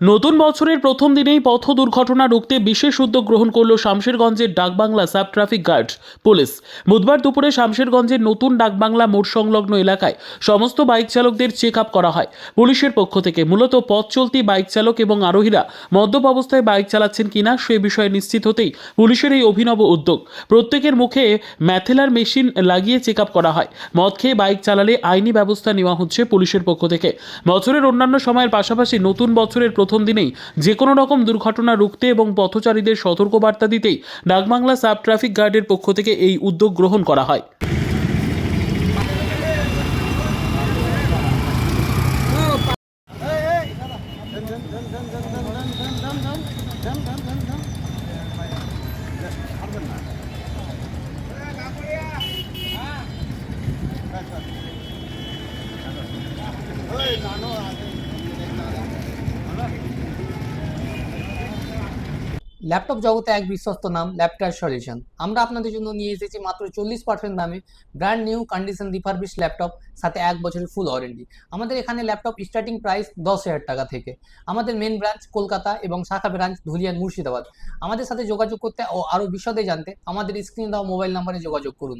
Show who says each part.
Speaker 1: নতুন বছরের প্রথম দিনেই পথ দুর্ঘটনা রুখতে বিশেষ উদ্যোগ গ্রহণ করল শামশেরগঞ্জের Dakbangla sub traffic guard, police. বুধবার দুপুরে শামশেরগঞ্জের নতুন ডাকবাংলা মোড় সংলগ্ন এলাকায় সমস্ত বাইক চালকদের চেক আপ করা হয়। পুলিশের পক্ষ থেকে মূলত পথ চলতি বাইক চালক এবং আরোহীরা মদ্যপ অবস্থায় বাইক চালাচ্ছেন কিনা সে বিষয়ে নিশ্চিত হতেই পুলিশের এই অভিনব উদ্যোগ। প্রত্যেকের মুখে ম্যাথেলার মেশিন লাগিয়ে চেক আপ করা হয়। মদ খেয়ে বাইক চালালে আইনি ব্যবস্থা নেওয়া হচ্ছে পুলিশের পক্ষ থেকে। বছরের অন্যান্য সময়ের পাশাপাশি নতুন বছরের প্রথম দিনেই যে কোনো রকম দুর্ঘটনা রুখতে এবং পথচারীদের সতর্কবার্তা দিতেই ডাকবাংলা সাব ট্রাফিক গার্ডের পক্ষ থেকে এই উদ্যোগ গ্রহণ করা হয়
Speaker 2: ল্যাপটপ জগতে এক বিশ্বস্ত নাম ল্যাপটপ সলিউশন আমরা আপনাদের জন্য নিয়ে এসেছি মাত্র চল্লিশ পার্সেন্ট দামে brand new condition refurbish laptop সাথে এক বছরের ফুল ওয়ারেন্টি আমাদের এখানে ল্যাপটপ স্টার্টিং প্রাইস দশ হাজার টাকা থেকে। আমাদের মেন ব্রাঞ্চ কলকাতা এবং শাখা ব্রাঞ্চ ধুলিয়ান মুর্শিদাবাদ। আমাদের সাথে যোগাযোগ করতে ও আরও বিশদে জানতে আমাদের স্ক্রিনে দেওয়া মোবাইল নাম্বারে যোগাযোগ করুন।